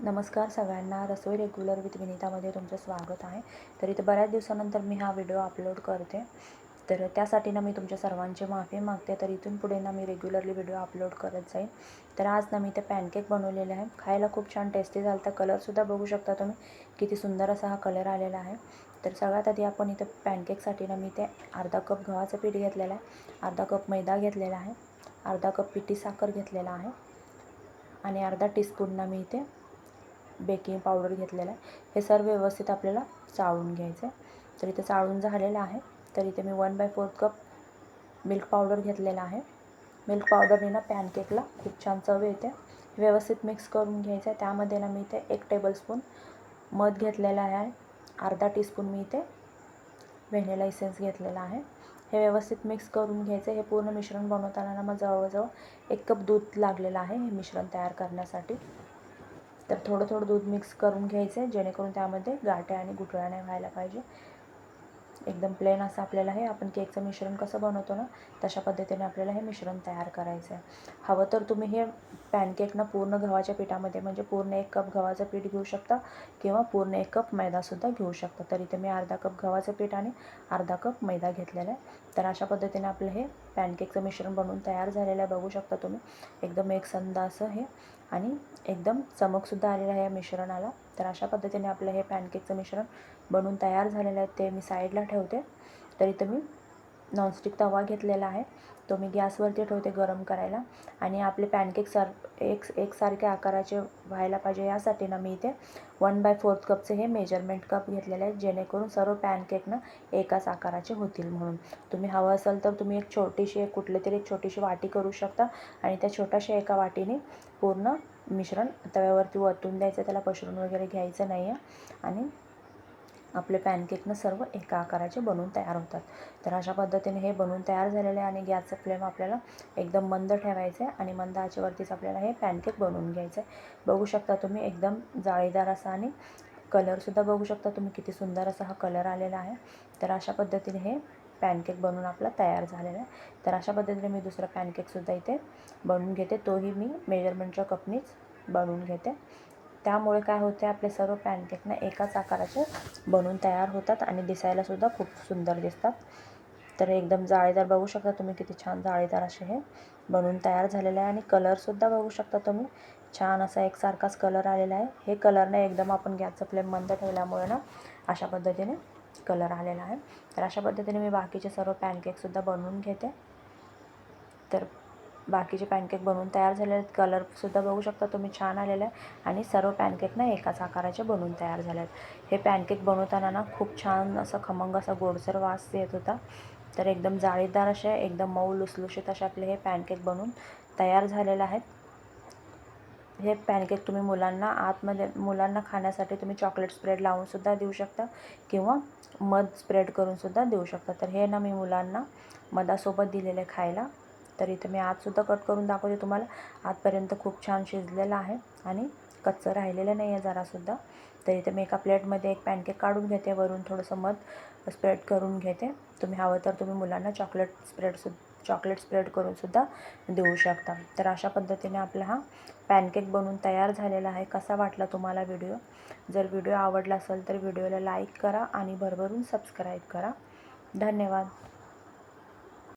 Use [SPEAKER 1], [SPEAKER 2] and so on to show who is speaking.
[SPEAKER 1] नमस्कार सगळ्यांना. रसोई regular with विनितामध्ये तुमचं स्वागत आहे. तर इथं बऱ्याच दिवसानंतर मी हा व्हिडिओ अपलोड करते. तर त्यासाठी ना मी तुमच्या सर्वांची माफी मागते. तर इथून पुढे ना मी रेग्युलरली व्हिडिओ अपलोड करत जाईल तर आज ना मी ते पॅनकेक बनवलेले आहे. खायला खूप छान टेस्टी झालं तर कलरसुद्धा बघू शकता तुम्ही. किती सुंदर असा हा कलर आलेला आहे. तर सगळ्यात आधी आपण इथं पॅनकेकसाठी ना मी ते अर्धा कप गव्हाचं पीठ घेतलेलं आहे. अर्धा कप मैदा घेतलेला आहे. अर्धा कप पिठी साखर घेतलेला आहे. आणि अर्धा टीस्पून ना मी इथे बेकिंग पावडर घेतलेला आहे. हे सर्व व्यवस्थित आपल्याला चाळून घ्यायचं आहे. तर इथे चाळून झालेलं आहे. तर इथे मी one by fourth cup milk powder घेतलेला आहे. मिल्क पावडरने ना पॅनकेकला खूप छान चव येते. व्यवस्थित मिक्स करून घ्यायचं आहे. त्यामध्ये ना मी इथे एक टेबलस्पून मध घेतलेला आहे. अर्धा टीस्पून मी इथे व्हॅनिला इसेन्स घेतलेला आहे. हे व्यवस्थित मिक्स करून घ्यायचं हे पूर्ण मिश्रण बनवताना ना मग जवळजवळ एक कप दूध लागलेलं आहे. हे मिश्रण तयार करण्यासाठी. तर थोडं थोडं दूध मिक्स करून घ्यायचं आहे जेणेकरून त्यामध्ये गाठ्या आणि गुठळ्या नाही व्हायला पाहिजे. एकदम प्लेन असं आपल्याला हे आपण केकचं मिश्रण कसं बनवतो ना तशा पद्धतीने आपल्याला हे मिश्रण तयार करायचं आहे. हवं तर तुम्ही हे पॅनकेक ना पूर्ण गव्हाच्या पिठामध्ये म्हणजे पूर्ण एक कप गव्हाचं पीठ घेऊ शकता किंवा पूर्ण एक कप मैदासुद्धा घेऊ शकता. तर इथे मी अर्धा कप गव्हाचं पीठ आणि अर्धा कप मैदा घेतलेला आहे. तर अशा पद्धतीने आपलं हे पॅनकेकचं मिश्रण बनवून तयार झालेलं आहे बघू शकता तुम्ही. एकदम एकसंध असं हे आणि एकदम चमकसुद्धा आलेलं आहे या मिश्रणाला. तर अशा पद्धतीने आपलं हे पॅनकेकचं मिश्रण बनवून तयार झालेलं आहे ते मी साईडला ठेवते. तर इथं मी नॉनस्टिक तवा घेतलेला आहे. तो मी गॅसवरती ठेवते गरम करायला. आणि आपले पॅनकेक सर एक एकसारख्या आकाराचे व्हायला पाहिजे यासाठी ना मी इथे वन बाय फोर्थ कपचे हे मेजरमेंट कप घेतलेले आहेत जेणेकरून सर्व पॅनकेक ना एकाच आकाराचे होतील म्हणून. तुम्ही हवं असेल तर तुम्ही एक छोटीशी एक कुठली तरी एक छोटीशी वाटी करू शकता आणि त्या छोट्याशा एका वाटीने पूर्ण मिश्रण तव्यावरती वतून द्यायचं त्याला पसरून वगैरे घ्यायचं नाही आहे आणि आपले पॅनकेकनं सर्व एका आकाराचे बनवून तयार होतात. तर अशा पद्धतीने हे बनवून तयार झालेले आहे आणि गॅसचं फ्लेम आपल्याला एकदम मंद ठेवायचं आहे आणि मंद आचेवरतीच आपल्याला हे पॅनकेक बनवून घ्यायचं आहे. बघू शकता तुम्ही एकदम जाळीदार असा आणि कलरसुद्धा बघू शकता तुम्ही किती सुंदर असा हा कलर आलेला आहे. तर अशा पद्धतीने हे पॅनकेक बनवून आपला तयार झालेला आहे. तर अशा पद्धतीने मी दुसरा पॅनकेकसुद्धा इथे बनवून घेते. तोही मी मेजरमेंटच्या कपनीच बनवून घेते. त्यामुळे काय होते आपले सर्व पॅनकेक ना एकाच आकाराचे बनवून तयार होतात आणि दिसायलासुद्धा खूप सुंदर दिसतात. तर एकदम जाळीदार बघू शकता तुम्ही किती छान जाळीदार असे हे बनून तयार झालेले आहे आणि कलरसुद्धा बघू शकता तुम्ही. छान असा एकसारखाच कलर आलेला आहे. हे कलरने एकदम आपण गॅसचं फ्लेम मंद ठेवल्यामुळे ना अशा पद्धतीने कलर आलेला आहे. तर अशा पद्धतीने मी बाकीचे सर्व पॅनकेकसुद्धा बनवून घेते. तर बाकीचे पॅनकेक बनवून तयार झालेले आहेत. कलरसुद्धा बघू शकता तुम्ही छान आलेलं आहे. आणि सर्व पॅनकेक ना एकाच आकाराचे बनवून तयार झाले आहेत. हे पॅनकेक बनवताना ना खूप छान असं खमंग असा गोडसर वास येत होता. तर एकदम जाळीदार असे एकदम मऊ लुसलुशीत असे आपले हे पॅनकेक बनवून तयार झालेले आहेत. हे पॅनकेक तुम्ही मुलांना आतमध्ये मुलांना खाण्यासाठी तुम्ही चॉकलेट स्प्रेड लावूनसुद्धा देऊ शकता किंवा मध स्प्रेड करूनसुद्धा देऊ शकता. तर हे ना मी मुलांना मधासोबत दिलेले खायला तर इथे मी आतसुद्धा कट करून दाखवते तुम्हाला. आतपर्यंत खूप छान शिजलेलं आहे आणि कच्चं राहिलेलं नाही आहे जरासुद्धा. तर इथे मी एका प्लेटमध्ये एक पॅनकेक काढून घेते. वरून थोडंसं मध स्प्रेड करून घेते. तुम्ही हवं तर तुम्ही मुलांना चॉकलेट स्प्रेडसु चॉकलेट स्प्रेड करूनसुद्धा देऊ शकता. तर अशा पद्धतीने आपला हा पॅनकेक बनवून तयार झालेला आहे. कसा वाटला तुम्हाला व्हिडिओ? जर व्हिडिओ आवडला असेल तर व्हिडिओला लाईक करा आणि भरभरून सबस्क्राईब करा. धन्यवाद.